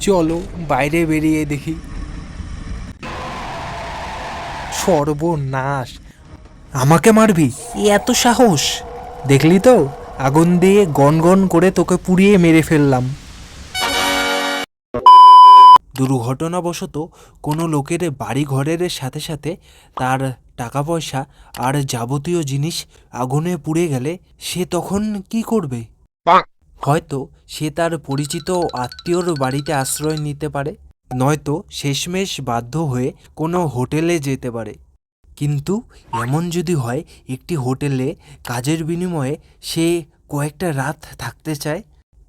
চলো বাইরে বেরিয়ে দেখি। সর্বনাশ। আমাকে মারবি? এ এত সাহস। দেখলি তো? আগুন দিয়ে গনগন করে তোকে পুড়িয়ে মেরে ফেললাম। দুর্ঘটনাবশত কোনো লোকের বাড়ি ঘরের সাথে সাথে তার টাকা পয়সা আর যাবতীয় জিনিস আগুনে পুড়ে গেলে সে তখন কি করবে? হয়তো সে তার পরিচিত আত্মীয়র বাড়িতে আশ্রয় নিতে পারে, নয়তো শেষমেশ বাধ্য হয়ে কোনো হোটেলে যেতে পারে। কিন্তু এমন যদি হয়, একটি হোটেলে কাজের বিনিময়ে সে কয়েকটা রাত থাকতে চায়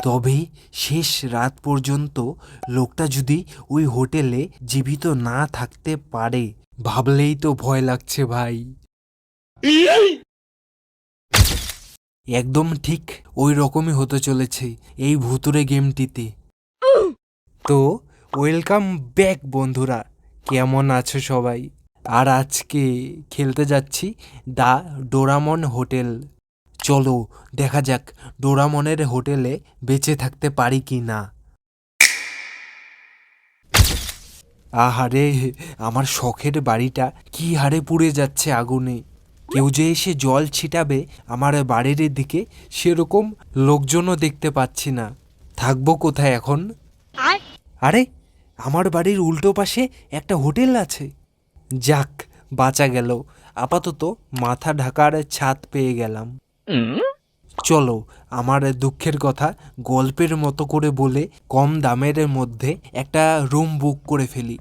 তবে শেষ রাত পর্যন্ত লোকটা যদি ওই হোটেলে জীবিত না থাকতে পারে, ভাবলেই তো ভয় লাগছে ভাই। একদম ঠিক ওই রকমই হতে চলেছে এই ভুতুরে গেমটিতে। তো ওয়েলকাম ব্যাক বন্ধুরা, কেমন আছো সবাই? আর আজকে খেলতে যাচ্ছি দা ডোরামন হোটেল। চলো, দেখা যাক ডোরামনের হোটেলে বেঁচে থাকতে পারি কি না আহারে, আমার শখের বাড়িটা কি হারে পুড়ে যাচ্ছে আগুনে। কেউ যে এসে জল ছিটাবে আমার বাড়ির দিকে সেরকম লোকজনও দেখতে পাচ্ছি না। থাকব কোথায় এখন? আরে? আমার বাড়ির উল্টো পাশে একটা হোটেল আছে। যাক বাঁচা গেল। আপাতত মাথা ঢাকার ছাদ পেয়ে গেলাম। চলো আমার দুঃখের কথা গল্পের মতো করে বলে কম দামের মধ্যে একটা রুম বুক করে ফেলি।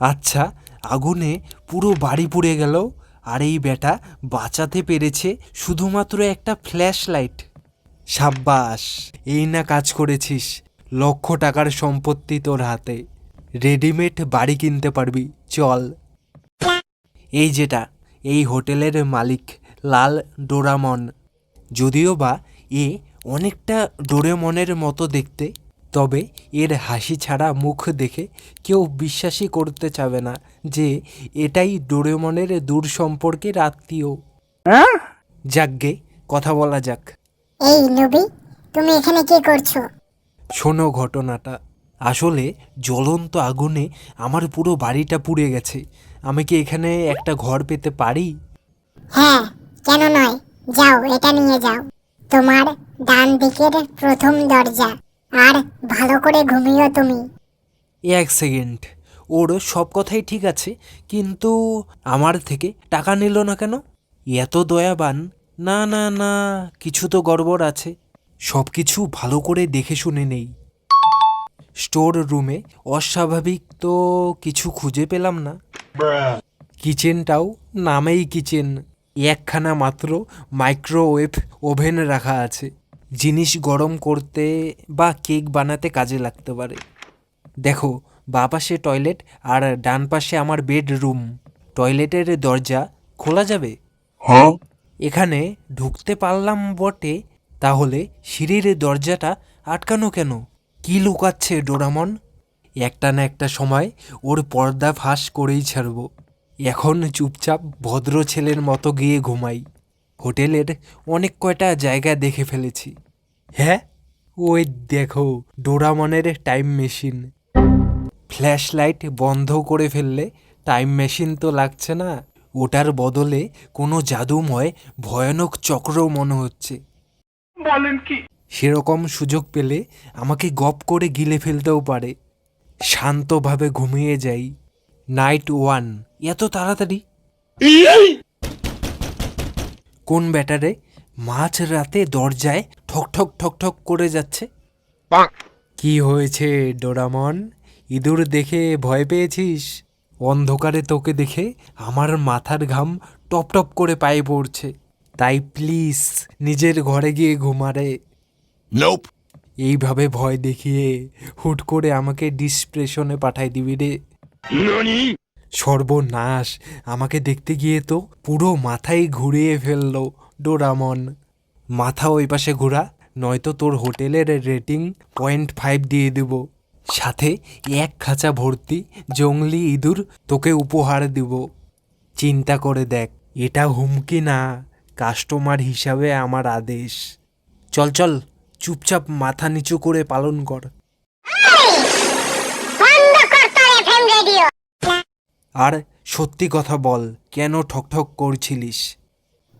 আচ্ছা আগুনে পুরো বাড়ি পুড়ে গেল। আর এই বেটা বাঁচাতে পেরেছে শুধুমাত্র একটা ফ্ল্যাশ লাইট সাব্বাস, এই না কাজ করেছিস। লক্ষ টাকার সম্পত্তি তোর হাতে। রেডিমেড বাড়ি কিনতে পারবি, চল। এই যেটা, এই হোটেলের মালিক, লাল ডোরামন। যদিও বা এ অনেকটা ডোরেমনের মতো দেখতে। তবে এর হাসি ছাড়া মুখ দেখে কেউ বিশ্বাসই করতে চাবে না যে এটাই ডোরেমনের দূর সম্পর্কের আত্মীয়। যাকগে কথা বলা যাক। এই নবী তুমি এখানে কি করছ? শোনো ঘটনাটা। আসলে জ্বলন্ত আগুনে আমার পুরো বাড়িটা পুড়ে গেছে। আমি কি এখানে একটা ঘর পেতে পারি? হ্যাঁ কেন নয়? যাও এটা নিয়ে যাও। তোমার ডান দিকের প্রথম দরজা। আর ভালো করে ঘুমিও তুমি। এক সেকেন্ড। ওর সব কথাই ঠিক আছে, কিন্তু আমার থেকে টাকা নিল না কেন? এত দয়াবান। না না না, কিছু তো গড়বড় আছে। সব কিছু ভালো করে দেখে শুনে নেই। স্টোর রুমে অস্বাভাবিক তো কিছু খুঁজে পেলাম না। কিচেনটাও নামেই কিচেন। একখানা মাত্র মাইক্রোওয়েভ ওভেন রাখা আছে। জিনিস গরম করতে বা কেক বানাতে কাজে লাগতে পারে। দেখো বা পাশে টয়লেট আর ডান পাশে আমার বেডরুম। টয়লেটের দরজা খোলা যাবে? হ্যাঁ। এখানে ঢুকতে পারলাম বটে তাহলে সিঁড়ির দরজাটা আটকানো কেন? কি লুকাচ্ছে ডোরামন? একটা না একটা সময় ওর পর্দা ফাঁস করেই ছাড়ব। এখন চুপচাপ ভদ্র ছেলের মতো গিয়ে ঘুমাই। হোটেলের অনেক কয়টা জায়গা দেখে ফেলেছি। হ্যাঁ? ওই দেখো ডোরামনের টাইম মেশিন ফ্ল্যাশ লাইট বন্ধ করে ফেললে টাইম মেশিন তো লাগছে না। ওটার বদলে কোনো জাদুময় ভয়ানক চক্র মনে হচ্ছে। বলেন কি? সেরকম সুযোগ পেলে আমাকে গপ করে গিলে ফেলতেও পারে। শান্তভাবে ঘুমিয়ে যাই। নাইট ওয়ান এত তাড়াতাড়ি? কোন ব্যাটারে মাঝ রাতে দরজায় ঠক ঠক ঠক ঠক করে যাচ্ছে? কি হয়েছে ডোরামন? ইঁদুর দেখে ভয় পেয়েছিস? অন্ধকারে তোকে দেখে আমার মাথার ঘাম টপ টপ করে পায়ে পড়ছে। তাই প্লিজ নিজের ঘরে গিয়ে ঘুমারে. এইভাবে ভয় দেখিয়ে হুট করে আমাকে ডিসপ্রেশনে পাঠাই দিবি রে? সর্বনাশ। আমাকে দেখতে গিয়ে তো পুরো মাথাই ঘুরিয়ে ফেলল ডোরামন। মাথা ওই পাশে ঘোরা, নয়তো তোর হোটেলের রেটিং পয়েন্ট ফাইভ দিয়ে দেব। সাথে এক খাঁচা ভর্তি জঙ্গলি ইঁদুর তোকে উপহার দিব। চিন্তা করে দেখ, এটা হুমকি না, কাস্টমার হিসাবে আমার আদেশ। চল চল, চুপচাপ মাথা নিচু করে পালন কর। আর সত্যি কথা বল কেন ঠকঠক করছিলিস?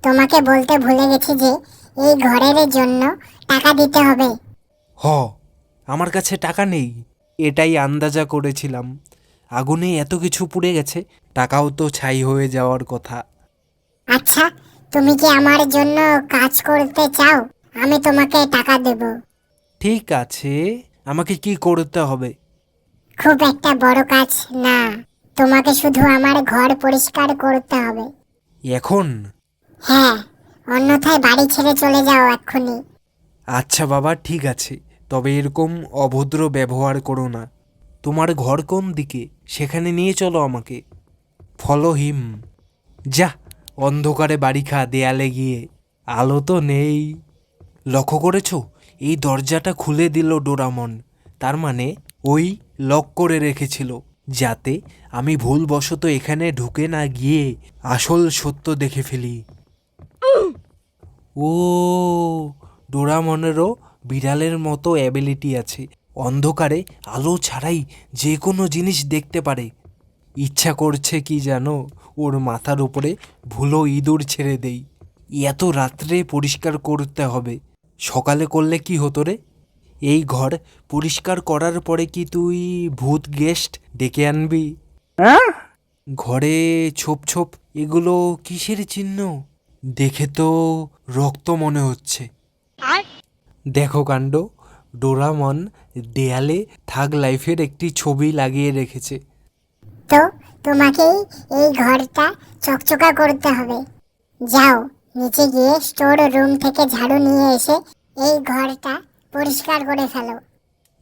তোমাকে বলতে ভুলে গেছি যে এই ঘরের জন্য টাকা দিতে হবে। হ আমার কাছে টাকা নেই এটাই আন্দাজা করেছিলাম। আগুনে এত কিছু পুড়ে গেছে টাকাও তো ছাই হয়ে যাওয়ার কথা। আচ্ছা তুমি কি আমার জন্য কাজ করতে চাও? আমি তোমাকে টাকা দেব। ঠিক আছে আমাকে কি করতে হবে? খুব একটা বড় কাজ না। তোমাকে শুধু আমার ঘর পরিষ্কার করতে হবে। এখন? হ্যাঁ অন্যথায় বাড়ি ছেড়ে চলে যাও এক্ষুনি। আচ্ছা বাবা ঠিক আছে। তবে এরকম অভদ্র ব্যবহার করো না। তোমার ঘর কোন দিকে? সেখানে নিয়ে চলো আমাকে। ফলো হিম যা অন্ধকারে বাড়ি খা দেয়ালে গিয়ে। আলো তো নেই। লক্ষ্য করেছ? এই দরজাটা খুলে দিল ডোরামন। তার মানে ওই লক করে রেখেছিল যাতে আমি ভুলবশত এখানে ঢুকে না গিয়ে আসল সত্য দেখে ফেলি। ও, ডোরামনেরও বিড়ালের মতো অ্যাবিলিটি আছে। অন্ধকারে আলো ছাড়াই যে কোনো জিনিস দেখতে পারে। ইচ্ছা করছে কি জানো ওর মাথার উপরে ভুলো ইঁদুর ছেড়ে দেই। এত রাত্রে পরিষ্কার করতে হবে। সকালে করলে কি হতো রে? এই ঘর পরিষ্কার করার পরে কি তুই ভূত গেস্ট ডেকে আনবি? ঘরে ছোপ ছোপ এগুলো কিসের চিহ্ন? দেখে তো রক্ত মনে হচ্ছে। দেখো কাণ্ড ডোরামন দেয়ালে থাগ লাইফের একটি ছবি লাগিয়ে রেখেছে। তো তোমাকেই এই ঘরটা চকচকা করতে হবে। যাও নিচে গিয়ে স্টোর রুম থেকে ঝাড়ু নিয়ে এসে এই ঘরটা পরিষ্কার করে ফেলো।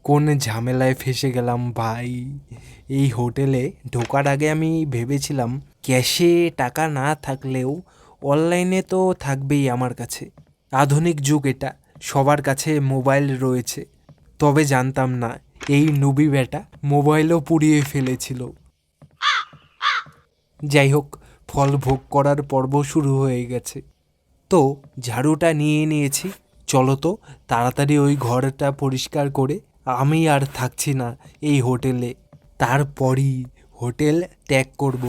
কোন ঝামেলায় ফেসে গেলাম ভাই। এই হোটেলে ঢোকার আগে আমি ভেবেছিলাম ক্যাশে টাকা না থাকলেও অনলাইনে তো থাকবেই আমার কাছে। আধুনিক যুগ এটা, সবার কাছে মোবাইল রয়েছে। তবে জানতাম না, এই নুবি বেটা মোবাইলও পুড়িয়ে ফেলেছিল। যাই হোক, ফল ভোগ করার পর্ব শুরু হয়ে গেছে। তো ঝাড়ুটা নিয়ে নিয়েছি, চলো তো তাড়াতাড়ি ওই ঘরটা পরিষ্কার করে আমি আর থাকছি না এই হোটেলে। তারপরই হোটেল ত্যাগ করব।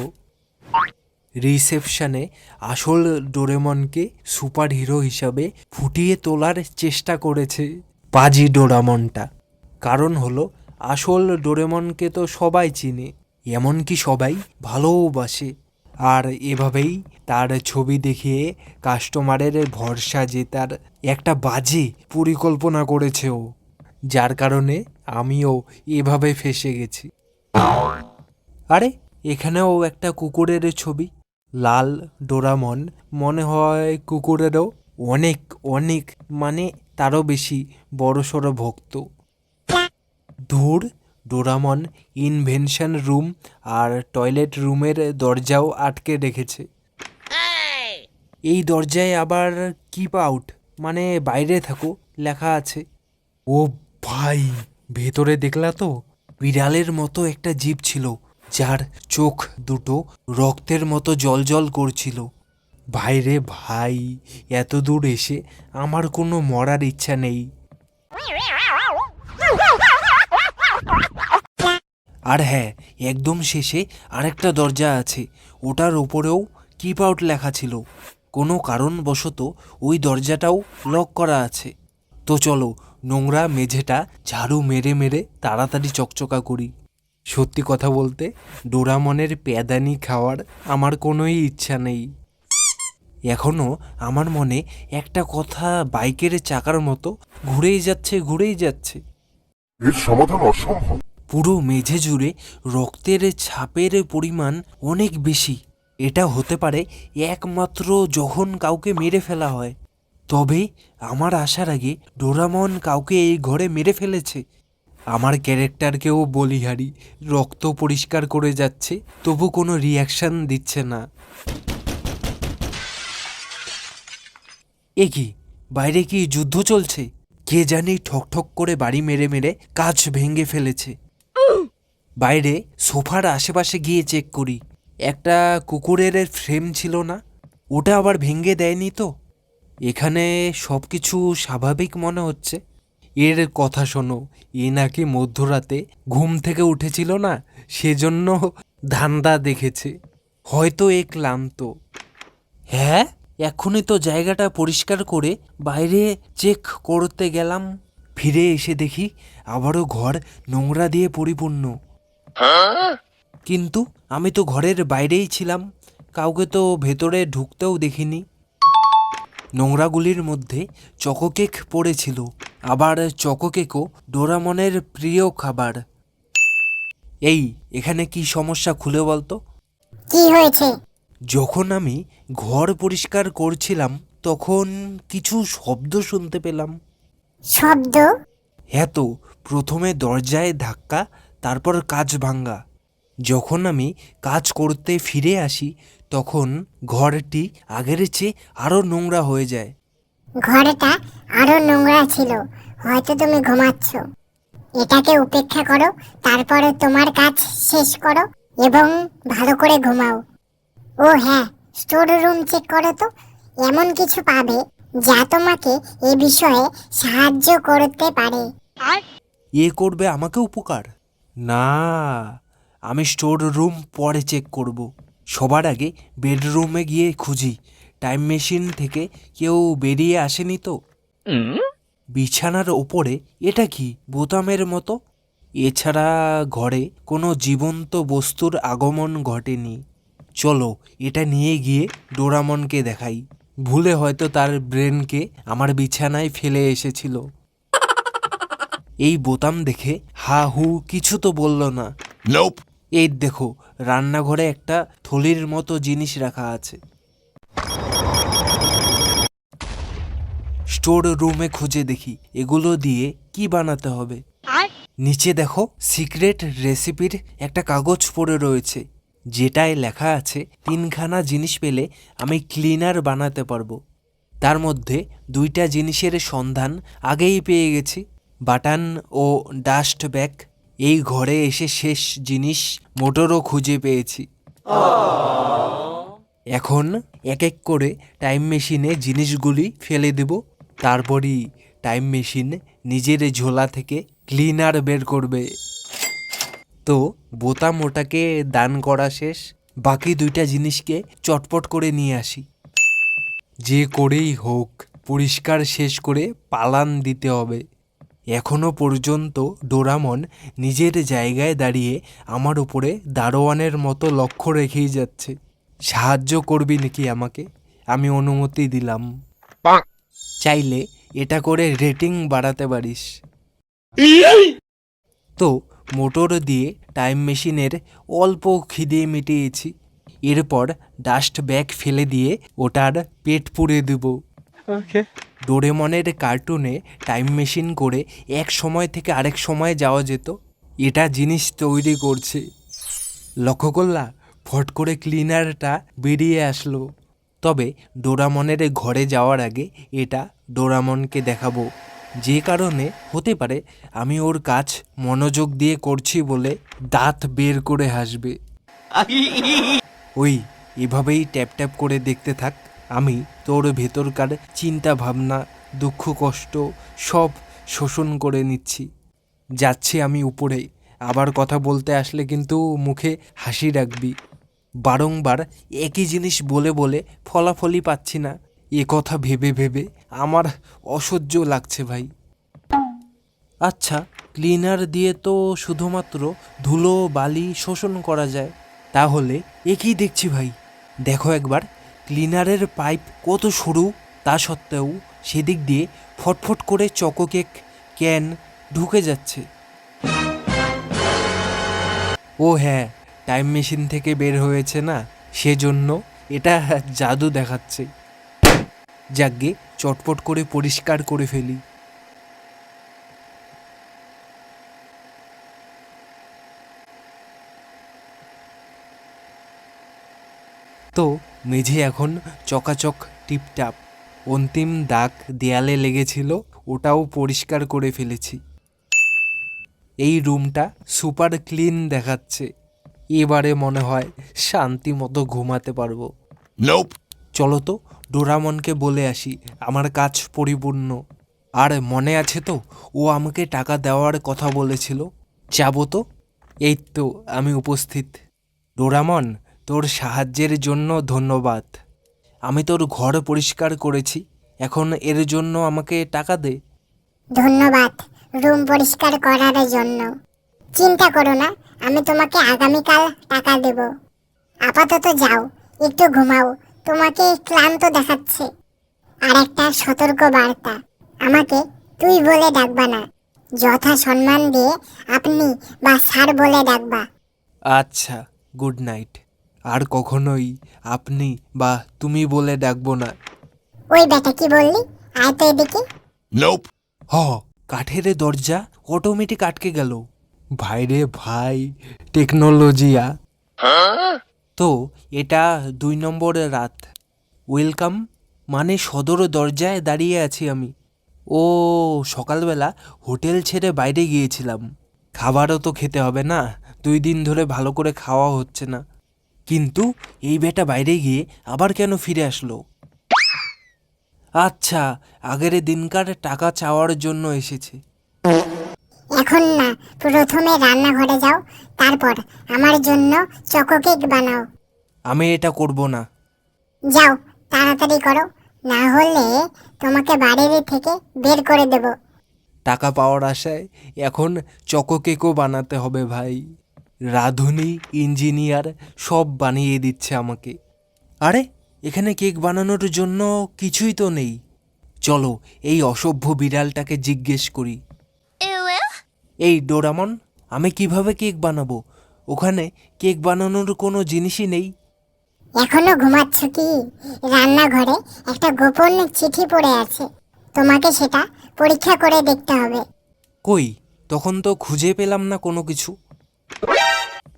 রিসেপশনে আসল ডোরেমনকে সুপার হিরো হিসাবে ফুটিয়ে তোলার চেষ্টা করেছে পাজি ডোরামনটা। কারণ হলো, আসল ডোরেমনকে তো সবাই চিনে, এমনকি সবাই ভালোবাসে আর এভাবেই তার ছবি দেখিয়ে কাস্টমারের ভরসা জেতার একটা বাজে পরিকল্পনা করেছে ও, যার কারণে আমিও এভাবে ফেসে গেছি। আরে, এখানেও একটা কুকুরের ছবি। লাল ডোরামন, মনে হয় কুকুরেরও অনেক অনেক মানে তারও বেশি বড়সড় ভক্ত। ধুর, ডোরামন ইনভেনশন রুম আর টয়লেট রুমের দরজাও আটকে রেখেছে। এই দরজায় আবার কিপ আউট মানে বাইরে থাকো, লেখা আছে। ও ভাই, ভেতরে দেখলা তো? বিড়ালের মতো একটা জীব ছিল, যার চোখ দুটো রক্তের মতো জলজল করছিল। ভাইরে ভাই, এত দূর এসে আমার কোনো মরার ইচ্ছা নেই। আর হ্যাঁ একদম শেষে আরেকটা দরজা আছে, ওটার ওপরেও কিপ আউট লেখা ছিল। কোনো কারণবশত ওই দরজাটাও লক করা আছে। তো চলো নোংরা মেঝেটা ঝাড়ু মেরে মেরে তাড়াতাড়ি চকচকা করি। সত্যি কথা বলতে ডোরামনের প্যাদানি খাওয়ার আমার কোনোই ইচ্ছা নেই। এখনও আমার মনে একটা কথা বাইকের চাকার মতো ঘুরেই যাচ্ছে ঘুরেই যাচ্ছে। এর সমাধান অসম্ভব। পুরো মেঝে জুড়ে রক্তের ছাপের পরিমাণ অনেক বেশি। এটা হতে পারে একমাত্র যখন কাউকে মেরে ফেলা হয়। তবে আমার আসার আগে ডোরামন কাউকে এই ঘরে মেরে ফেলেছে। আমার ক্যারেক্টারকেও বলিহারি, রক্ত পরিষ্কার করে যাচ্ছে, তবু কোনো রিয়াকশন দিচ্ছে না। এ কি বাইরে কি যুদ্ধ চলছে? কে জানি ঠক ঠক করে বাড়ি মেরে মেরে কাজ ভেঙে ফেলেছে। বাইরে সোফার আশেপাশে গিয়ে চেক করি। একটা কুকুরের ফ্রেম ছিল না? ওটা আবার ভেঙে দেয়নি তো? এখানে সব কিছু স্বাভাবিক মনে হচ্ছে। এর কথা শোনো, এ নাকি মধ্যরাতে ঘুম থেকে উঠেছিল না, সেজন্য ধান্দা দেখেছে। হয়তো এ ক্লান্ত। হ্যাঁ এখনই তো জায়গাটা পরিষ্কার করে বাইরে চেক করতে গেলাম। ফিরে এসে দেখি আবারও ঘর নোংরা দিয়ে পরিপূর্ণ। কিন্তু আমি তো ঘরের বাইরেই ছিলাম, কাউকে তো ভেতরে ঢুকতেও দেখিনি। নোংরাগুলির মধ্যে চকোকেক পড়েছিল। আবার চকোকেকও ডোরামনের প্রিয় খাবার। এই এখানে কি সমস্যা খুলে বলতো? কি হয়েছে? যখন আমি ঘর পরিষ্কার করছিলাম তখন কিছু শব্দ শুনতে পেলাম। শব্দ? হ্যাঁ তো প্রথমে দরজায় ধাক্কা তারপর কাজ ভাঙ্গা যখন আমি কাজ করতে ফিরে আসি তখন ঘরটি আগের চেয়ে আরও নোংরা হয়ে যায়। ঘরটা আরও নোংরা ছিল। হয়তো তুমি ঘুমাচ্ছ। এটাকে উপেক্ষা করো তারপরে তোমার কাজ শেষ করো এবং ভালো করে ঘুমাও। ও হ্যাঁ স্টোর রুম চেক করো তো। এমন কিছু পাবে যা তোমাকে এ বিষয়ে সাহায্য করতে পারে। এ করবে আমাকে উপকার? না। আমি স্টোর রুম পরে চেক করব। সবার আগে বেডরুমে গিয়ে খুঁজি। টাইম মেশিন থেকে কেউ বেরিয়ে আসেনি তো? বিছানার ওপরে এটা কি বোতামের মতো? এছাড়া ঘরে কোনো জীবন্ত বস্তুর আগমন ঘটেনি। চলো এটা নিয়ে গিয়ে ডোরামনকে দেখাই। ভুলে হয়তো তার ব্রেনকে আমার বিছানায় ফেলে এসেছিল। এই বোতাম দেখে হা হু কিছু তো বলল না. এই দেখো রান্নাঘরে একটা থলির মতো জিনিস রাখা আছে। স্টোর রুমে খুঁজে দেখি এগুলো দিয়ে কি বানাতে হবে। নিচে দেখো সিক্রেট রেসিপির একটা কাগজ পড়ে রয়েছে যেটায় লেখা আছে তিনখানা জিনিস পেলে আমি ক্লিনার বানাতে পারব। তার মধ্যে দুইটা জিনিসের সন্ধান আগেই পেয়ে গেছি বাটান ও ডাস্ট ব্যাগ। এই ঘরে এসে শেষ জিনিস মোটরও খুঁজে পেয়েছি। এখন এক এক করে টাইম মেশিনে জিনিসগুলি ফেলে দেব। তারপরই টাইম মেশিন নিজের ঝোলা থেকে ক্লিনার বের করবে। তো বোতাম ওটাকে দান করা শেষ। বাকি দুইটা জিনিসকে চটপট করে নিয়ে আসি। যে করেই হোক, পরিষ্কার শেষ করে পালান দিতে হবে। এখনও পর্যন্ত ডোরামন নিজের জায়গায় দাঁড়িয়ে আমার উপরে দারোয়ানের মতো লক্ষ্য রেখেই যাচ্ছে। সাহায্য করবি নাকি আমাকে? আমি অনুমতি দিলাম। চাইলে এটা করে রেটিং বাড়াতে পারিস। তো মোটর দিয়ে টাইম মেশিনের অল্প খিদে মিটিয়েছি। এরপর ডাস্ট ব্যাগ ফেলে দিয়ে ওটার পেট পুড়ে দেব। ডোরেমনের কার্টুনে টাইম মেশিন করে এক সময় থেকে আরেক সময় যাওয়া যেত। এটা জিনিস তৈরি করছে। লক্ষ্য করলা ফট করে ক্লিনারটা বেরিয়ে আসলো। তবে ডোরামনের ঘরে যাওয়ার আগে এটা ডোরামনকে দেখাবো। যে কারণে হতে পারে আমি ওর কাজ মনোযোগ দিয়ে করছি বলে দাঁত বের করে হাসবে। ওই এভাবেই ট্যাপ ট্যাপ করে দেখতে থাক। আমি তোর ভেতরকার চিন্তা ভাবনা দুঃখ, কষ্ট সব শোষণ করে নিচ্ছি। যাচ্ছি আমি উপরে। আবার কথা বলতে আসলে কিন্তু মুখে হাসি রাখবি। বারংবার একই জিনিস বলে বলে ফলাফলই পাচ্ছি না। এ কথা ভেবে ভেবে আমার অসহ্য লাগছে ভাই। আচ্ছা ক্লিনার দিয়ে তো শুধুমাত্র ধুলো, বালি শোষণ করা যায়। তাহলে এ কি দেখছি ভাই। দেখো একবার। ক্লিনারের পাইপ কত সরু তা সত্ত্বেও সেদিক দিয়ে ফটফট করে চকোকেক ক্যান ঢুকে যাচ্ছে। ও হ্যাঁ টাইম মেশিন থেকে বের হয়েছে না, সেজন্য এটা জাদু দেখাচ্ছে। যাগ্গে চটপট করে পরিষ্কার করে ফেলি। তো মেঝে এখন চকাচক টিপটাপ। অন্তিম দাগ দেয়ালে লেগেছিল ওটাও পরিষ্কার করে ফেলেছি। এই রুমটা সুপার ক্লিন দেখাচ্ছে। এবারে মনে হয় শান্তি মতো ঘুমাতে পারব। চলো তো ডোরামনকে বলে আসি আমার কাজ পরিপূর্ণ। আর মনে আছে তো ও আমাকে টাকা দেওয়ার কথা বলেছিল। যাব তো? এই তো আমি উপস্থিত। ডোরামন তোর সাহায্যের জন্য ধন্যবাদ। আমি তোর ঘর পরিষ্কার করেছি। এখন এর জন্য আমাকে টাকা দে। ধন্যবাদ রুম পরিষ্কার করার জন্য। চিন্তা করো না আমি তোমাকে আগামীকাল টাকা দেব। আপাতত যাও একটু ঘুমাও তোমাকে ক্লান্ত দেখাচ্ছে। আর একটা সতর্ক বার্তা আমাকে তুই বলে ডাকবা না। যথা সম্মান দিয়ে আপনি বা স্যার বলে ডাকবা। আচ্ছা গুড নাইট। আর কখনোই আপনি বা তুমি বলে ডাকবো না। ওই বেটা কি বললি? আয় তো এদিকে হ কাঠের দরজা অটোমেটিক আটকে গেল। ভাইরে ভাই টেকনোলজিয়া তো এটা দুই নম্বর রাত। ওয়েলকাম মানে সদর দরজায় দাঁড়িয়ে আছি আমি। ও সকালবেলা হোটেল ছেড়ে বাইরে গিয়েছিলাম। খাবারও তো খেতে হবে না। দুই দিন ধরে ভালো করে খাওয়া হচ্ছে না। কিন্তু এই বেটা বাইরে গিয়ে আবার কেন ফিরে আসলো? আচ্ছা আগের দিনকার টাকা চাওয়ার জন্য এসেছে? এখন না প্রথমে রান্নাঘরে যাও তারপর আমার জন্য চকো কেক বানাও। আমি এটা করব না। যাও তাড়াতাড়ি করো না হলে তোমাকে বাড়ির থেকে বের করে দেব। টাকা পাওয়ার আশায় এখন চকো কেকও বানাতে হবে ভাই। রাঁধুনি ইঞ্জিনিয়ার সব বানিয়ে দিচ্ছে আমাকে। আরে এখানে কেক বানানোর জন্য কিছুই তো নেই। চলো এই অসভ্য বিড়ালটাকে জিজ্ঞেস করি। এই ডোরামন আমি কীভাবে কেক বানাবো? ওখানে কেক বানানোর কোনো জিনিসই নেই। এখনও ঘুমাচ্ছ কি? রান্নাঘরে একটা গোপন চিঠি পড়ে আছে। তোমাকে সেটা পরীক্ষা করে দেখতে হবে। কই? তখন তো খুঁজে পেলাম না কোনো কিছু।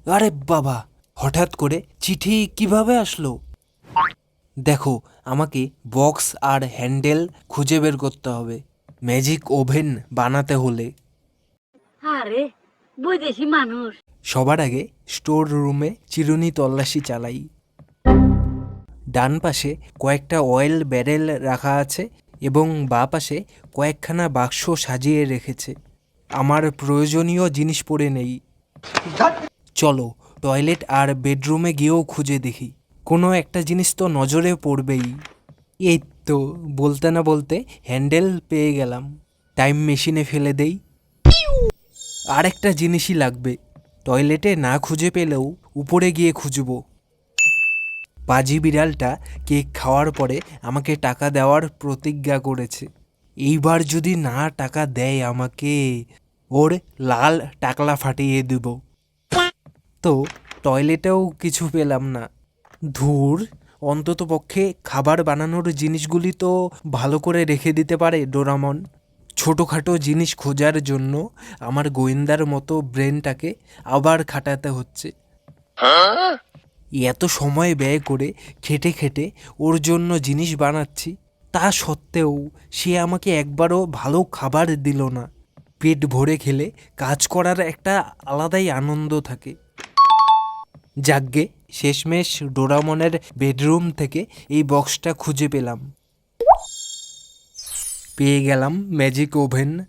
আরে বাবা হঠাৎ করে চিঠি কীভাবে আসলো? দেখো আমাকে বক্স আর হ্যান্ডেল খুঁজে বের করতে হবে। ম্যাজিক ওভেন বানাতে হলে। আরে বৈদেশি মানুষ। সবার আগে স্টোর রুমে চিরুনি তল্লাশি চালাই। ডান পাশে কয়েকটা অয়েল ব্যারেল রাখা আছে এবং বাঁ পাশে কয়েকখানা বাক্স সাজিয়ে রেখেছে। আমার প্রয়োজনীয় জিনিস পড়ে নেই। চলো, টয়লেট আর বেডরুমে গিয়েও খুঁজে দেখি। কোনো একটা জিনিস তো নজরে পড়বেই। এই তো, বলতে না বলতে হ্যান্ডেল পেয়ে গেলাম। টাইম মেশিনে ফেলে দেই। আর একটা জিনিসই লাগবে। টয়লেটে না খুঁজে পেলেও উপরে গিয়ে খুঁজব। পাজি বিড়ালটা কেক খাওয়ার পরে আমাকে টাকা দেওয়ার প্রতিজ্ঞা করেছে। এইবার যদি না টাকা দেয় আমাকে, ওর লাল টাকলা ফাটিয়ে দেব। তো টয়লেটেও কিছু পেলাম না। ধুর, অন্তত পক্ষে খাবার বানানোর জিনিসগুলি তো ভালো করে রেখে দিতে পারে ডোরামন। ছোটোখাটো জিনিস খোঁজার জন্য আমার গোয়েন্দার মতো ব্রেনটাকে আবার খাটাতে হচ্ছে। এত সময় ব্যয় করে খেটে খেটে ওর জন্য জিনিস বানাচ্ছি, তা সত্ত্বেও সে আমাকে একবারও ভালো খাবার দিল না। পেট ভরে খেলে কাজ করার একটা আলাদাই আনন্দ থাকে। যাগ্গে শেষমেশ ডোরামনের বেডরুম থেকে এই বক্সটা খুঁজে পেলাম। পেয়ে গেলাম ম্যাজিক ওভেন।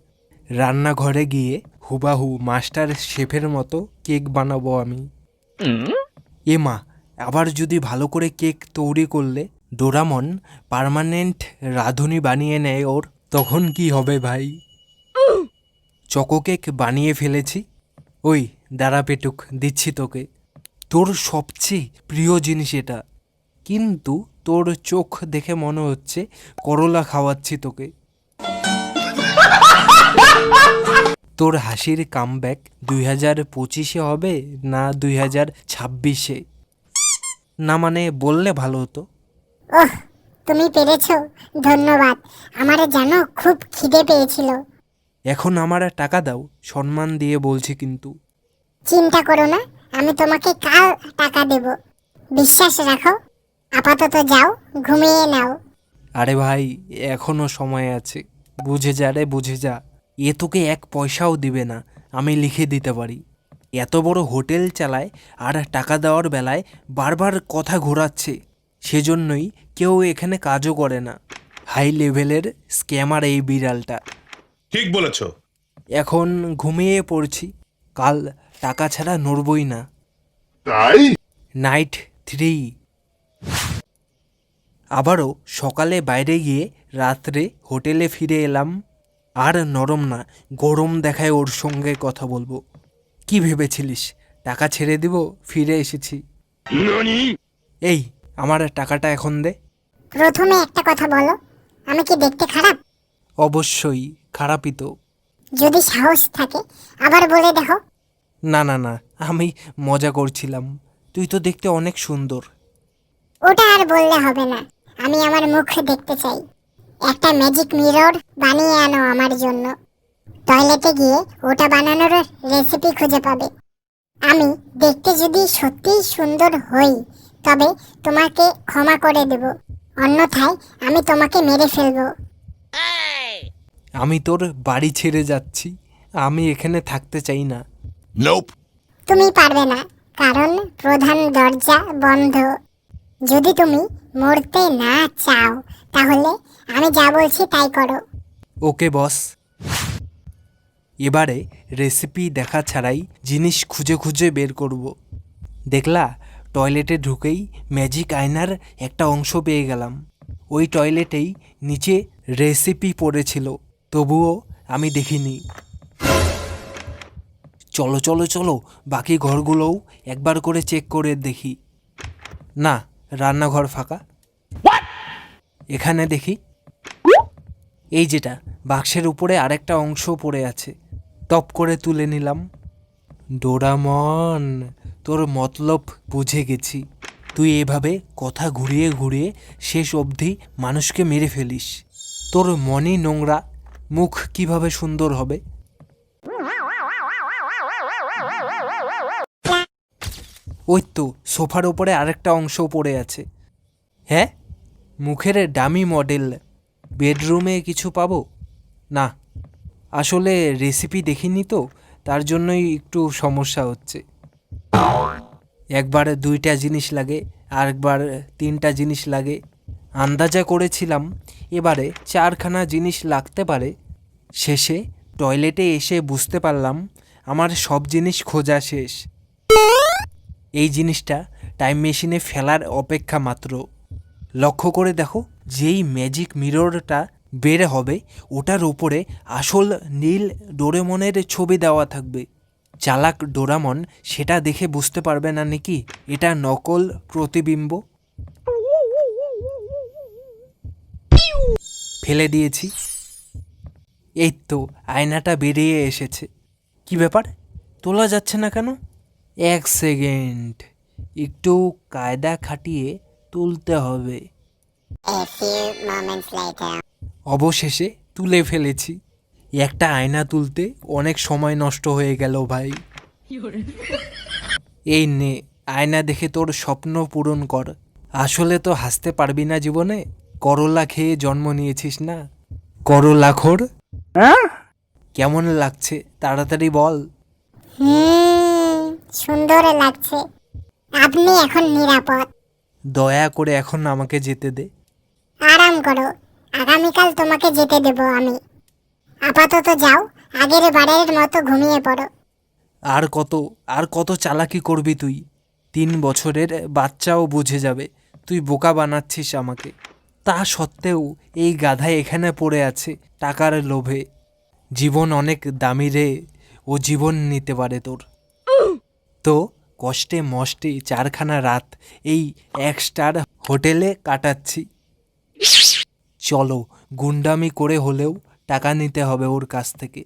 রান্নাঘরে গিয়ে হুবাহু মাস্টার শেফের মতো কেক বানাবো আমি। এ মা আবার যদি ভালো করে কেক তৈরি করলে ডোরামন পার্মানেন্ট রাঁধুনি বানিয়ে নেয় ওর তখন কি হবে ভাই? চকো কেক বানিয়ে ফেলেছি। ওই দাঁড়া পেটুক দিচ্ছি তোকে। তোর সবচেয়ে প্রিয় জিনিস এটা। কিন্তু তোর চোখ দেখে মনে হচ্ছে করলা খাওয়াচ্ছি তোকে। তোর হাসির কামব্যাক দুই হাজার পঁচিশে হবে না দুই হাজার ছাব্বিশে? না মানে বললে ভালো হতো। ওহ তুমি পেরেছ ধন্যবাদ। আমার জানো খুব খিদে পেয়েছিল। এখন আমার টাকা দাও সম্মান দিয়ে বলছি কিন্তু। চিন্তা করো না আমি তোমাকে কাল টাকা দেব। বিশ্বাস রাখো আপাতত যাও ঘুমিয়ে নাও। আরে ভাই এখনও সময় আছে। বুঝে যা রে বুঝে যা। এ তোকে এক পয়সাও দিবে না আমি লিখে দিতে পারি। এত বড় হোটেল চালায় আর টাকা দেওয়ার বেলায় বারবার কথা ঘোরাচ্ছে। সেজন্যই কেউ এখানে কাজও করে না। হাই লেভেলের স্ক্যামার এই বিড়ালটা। ঠিক বলেছ। এখন ঘুমিয়ে পড়ছি। কাল টাকা ছাড়া নড়বই না। তাই? নাইট থ্রি আবারও সকালে বাইরে গিয়ে রাত্রে হোটেলে ফিরে এলাম। আর নরম না গরম দেখায় ওর সঙ্গে কথা বলব। কি ভেবেছিলিস? টাকা ছেড়ে দিব ফিরে এসেছি। এই আমার টাকাটা এখন দে। প্রথমে একটা কথা বলো আমি কি দেখতে খারাপ? অবশ্যই খারাপই তো। যদি সাহস থাকে আবার বলে দেখো। না না না আমি মজা করছিলাম। তুই তো দেখতে অনেক সুন্দর। ওটা আর বললে হবে না। আমি আমার মুখ দেখতে চাই। একটা ম্যাজিক মিরর বানিয়ে আনো আমার জন্য। টয়লেটে গিয়ে ওটা বানানোর রেসিপি খুঁজে পাবে। আমি দেখতে যদি সত্যিই সুন্দর হই তবে তোমাকে ক্ষমা করে দেব। অন্যথায় আমি তোমাকে মেরে ফেলব। আমি তোর বাড়ি ছেড়ে যাচ্ছি। আমি এখানে থাকতে চাই না। Nope. তুমি পারবে না কারণ প্রধান দরজা বন্ধ। যদি তুমি মরতে না চাও তাহলে আমি যা বলছি তাই করো। ওকে বস। এবারে রেসিপি দেখা ছাড়াই জিনিস খুঁজে খুঁজে বের করব। দেখলা টয়লেটে ঢুকেই ম্যাজিক আয়নার একটা অংশ পেয়ে গেলাম। ওই টয়লেটেই নিচে রেসিপি পড়েছিল তবুও আমি দেখিনি। চলো চলো চলো বাকি ঘরগুলোও একবার করে চেক করে দেখি। না রান্নাঘর ফাঁকা। এখানে দেখি। এই যেটা বাক্সের উপরে আরেকটা অংশ পড়ে আছে। টপ করে তুলে নিলাম। ডোরামন তোর মতলব বুঝে গেছি। তুই এভাবে কথা ঘুরিয়ে ঘুরিয়ে শেষ অবধি মানুষকে মেরে ফেলিস। তোর মনই নোংরা মুখ কীভাবে সুন্দর হবে? ওই তো, সোফার ওপরে আরেকটা অংশ পড়ে আছে। হ্যাঁ? মুখের ডামি মডেল। বেডরুমে কিছু পাবো? না। আসলে রেসিপি দেখিনি তো, তার জন্যই একটু সমস্যা হচ্ছে। একবার দুইটা জিনিস লাগে, আরেকবার তিনটা জিনিস লাগে। আন্দাজা করেছিলাম, এবারে চারখানা জিনিস লাগতে পারে। শেষে টয়লেটে এসে বুঝতে পারলাম, আমার সব জিনিস খোঁজা শেষ। এই জিনিসটা টাইম মেশিনে ফেলার অপেক্ষা মাত্র। লক্ষ্য করে দেখো, যেই ম্যাজিক মিররটা বের হবে, ওটার উপরে আসল নীল ডোরেমনের ছবি দেওয়া থাকবে। চালাক ডোরামন সেটা দেখে বুঝতে পারবে না নাকি? এটা নকল প্রতিবিম্ব। ফেলে দিয়েছি। এই তো আয়নাটা বেরিয়ে এসেছে। কি ব্যাপার? তোলা যাচ্ছে না কেন? এক সেকেন্ড। একটু কায়দা খাটিয়ে তুলতে হবে। অবশেষে তুলে ফেলেছি। একটা আয়না তুলতে অনেক সময় নষ্ট হয়ে গেল ভাই। এই নে আয়না দেখে তোর স্বপ্ন পূরণ কর। আসলে তো হাসতে পারবি না জীবনে। করলা খেয়ে জন্ম নিয়েছিস না? করলা খোর কেমন লাগছে? তাড়াতাড়ি বল। হুম সুন্দর লাগছে। আপনি এখন নিরাপদ। দয়া করে এখন আমাকে যেতে দে। আরাম করো। আগামীকাল তোমাকে যেতে দেব আমি। আপাতত যাও আগের বারের মতো ঘুমিয়ে পড়ো। আর কত আর কত চালাকি করবি তুই? তিন বছরের বাচ্চাও বুঝে যাবে তুই বোকা বানাচ্ছিস আমাকে। তা সত্ত্বেও এই গাধা এখানে পড়ে আছে টাকার লোভে। জীবন অনেক দামি রে ও জীবন নিতে পারে তোর। তো কষ্টে মষ্টে চারখানা রাত এই এক স্টার হোটেলে কাটাচ্ছি। চলো গুন্ডামি করে হলেও টাকা নিতে হবে ওর কাছ থেকে।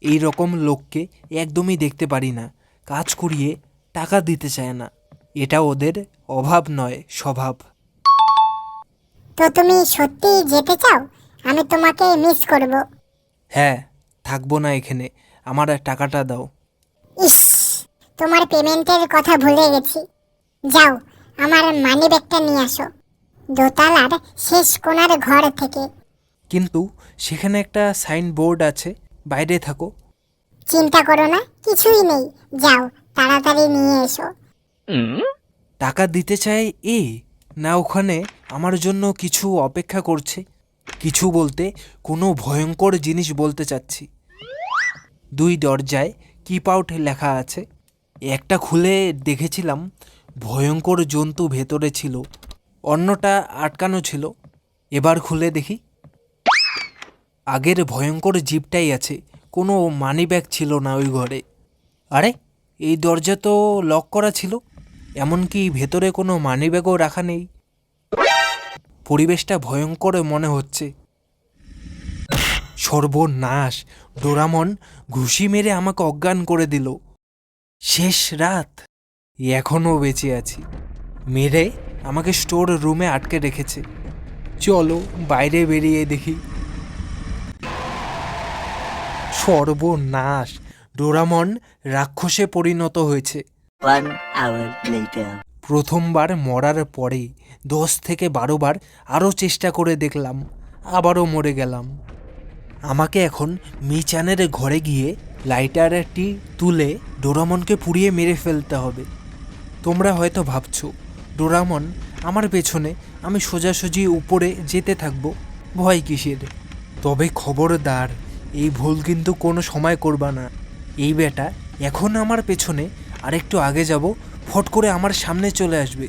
এই রকম লোককে একদমই দেখতে পারি না। কাজ করিয়ে টাকা দিতে চায় না। এটা ওদের অভাব নয় স্বভাব। তো তুমি সত্যি যেতে চাও? আমি তোমাকে মিস করব। হ্যাঁ থাকব না এখানে। আমার টাকাটা দাও। ইস! তোমার পেমেন্টের কথা ভুলে গেছি। যাও আমার মানি ব্যাগটা নিয়ে আসো। দোতলার শেষ কোণার ঘর থেকে। কিন্তু সেখানে একটা সাইন বোর্ড আছে বাইরে থাকো। চিন্তা করো না কিছুই নেই। যাও তাড়াতাড়ি নিয়ে এসো। টাকা দিতে চাই এ? না ওখানে আমার জন্য কিছু অপেক্ষা করছে। কিছু বলতে কোনো ভয়ঙ্কর জিনিস বলতে চাচ্ছি। দুই দরজায় কিপ আউট লেখা আছে। একটা খুলে দেখেছিলাম, ভয়ঙ্কর জন্তু ভেতরে ছিল, অন্যটা আটকানো ছিল। এবার খুলে দেখি। আগের ভয়ঙ্কর জিপটাই আছে, কোনো মানিব্যাগ ছিল না ওই ঘরে। আরে, এই দরজা তো লক করা ছিল, এমনকি ভেতরে কোনো মানিব্যাগও রাখা নেই। পরিবেশটা ভয়ঙ্কর মনে হচ্ছে। সর্বনাশ, ডোরামন ঘুষি মেরে আমাকে অজ্ঞান করে দিল। শেষ রাত। এখনও বেঁচে আছি। মেরে আমাকে স্টোর রুমে আটকে রেখেছে। চলো বাইরে বেরিয়ে দেখি। সর্বনাশ। ডোরামন রাক্ষসে পরিণত হয়েছে. প্রথমবার মরার পরে দশ থেকে বারো বার আরও চেষ্টা করে দেখলাম। আবারও মরে গেলাম। আমাকে এখন মিচানের ঘরে গিয়ে লাইটারটি তুলে ডোরামনকে পুড়িয়ে মেরে ফেলতে হবে। তোমরা হয়তো ভাবছ, ডোরামন, আমার পেছনে আমি সোজাসুজি উপরে যেতে থাকব, ভয় কিসের? তবে খবরদার, এই ভুল কিন্তু কোনো সময় করবা না। এই বেটা, এখন আমার পেছনে আরেকটু আগে যাব, ফট করে আমার সামনে চলে আসবে।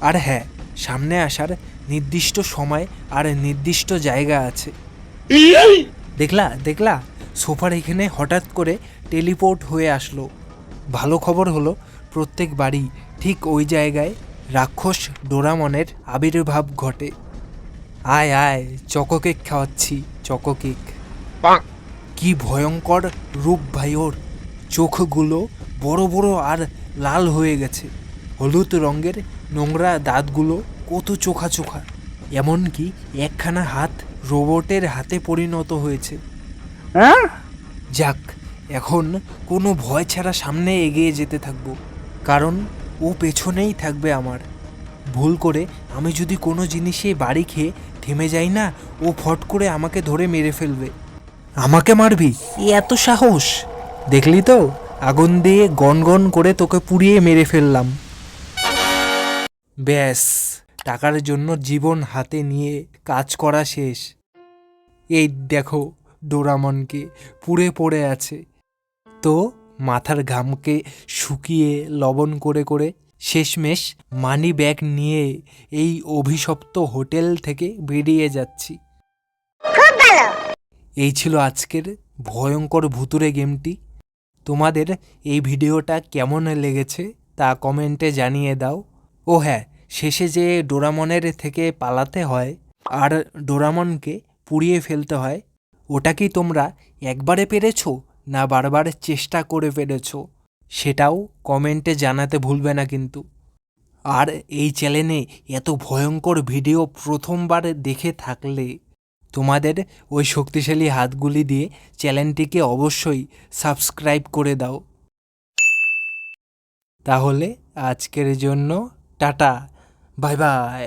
আর হ্যাঁ সামনে আসার নির্দিষ্ট সময় আর নির্দিষ্ট জায়গা আছে। দেখলা দেখলা? সোফার এখানে হঠাৎ করে টেলিপোর্ট হয়ে আসলো। ভালো খবর হলো প্রত্যেক বাড়ি ঠিক ওই জায়গায় রাক্ষস ডোরামনের আবির্ভাব ঘটে। আয় আয় চকোকেক খাওয়াচ্ছি চকোকেক। কি ভয়ঙ্কর রূপ ভাই ওর। চোখগুলো বড় বড় আর লাল হয়ে গেছে। হলুদ রঙের নোংরা দাঁতগুলো কত চোখা চোখা। এমনকি একখানা হাত রোবটের হাতে পরিণত হয়েছে। যাক এখন কোনো ভয় ছাড়া সামনে এগিয়ে যেতে থাকব। কারণ ও পেছনেই থাকবে আমার। ভুল করে আমি যদি কোনো জিনিসে বাড়ি খেয়ে থেমে যাই না ও ফট করে আমাকে ধরে মেরে ফেলবে। আমাকে মারবি? এ এত সাহস। দেখলি তো? আগুন দিয়ে গনগন করে তোকে পুড়িয়ে মেরে ফেললাম। ব্যাস টাকার জন্য জীবন হাতে নিয়ে কাজ করা শেষ। এই দেখো ডোরামনকে পুড়ে পড়ে আছে। তো মাথার ঘামকে শুকিয়ে লবণ করে করে শেষমেশ মানি ব্যাগ নিয়ে এই অভিশপ্ত হোটেল থেকে বেরিয়ে যাচ্ছি। এই ছিল আজকের ভয়ঙ্কর ভুতুরে গেমটি। তোমাদের এই ভিডিওটা কেমন লেগেছে তা কমেন্টে জানিয়ে দাও। ও হ্যাঁ শেষে যে ডোরামনের থেকে পালাতে হয় আর ডোরামনকে পুড়িয়ে ফেলতে হয় ওটা কি তোমরা একবারে পেরেছ না বারবার চেষ্টা করে পেরেছ সেটাও কমেন্টে জানাতে ভুলবে না কিন্তু। আর এই চ্যানেলে এত ভয়ঙ্কর ভিডিও প্রথমবার দেখে থাকলে তোমাদের ওই শক্তিশালী হাতগুলি দিয়ে চ্যানেলটিকে অবশ্যই সাবস্ক্রাইব করে দাও। তাহলে আজকের জন্য টাটা, বাই বাই।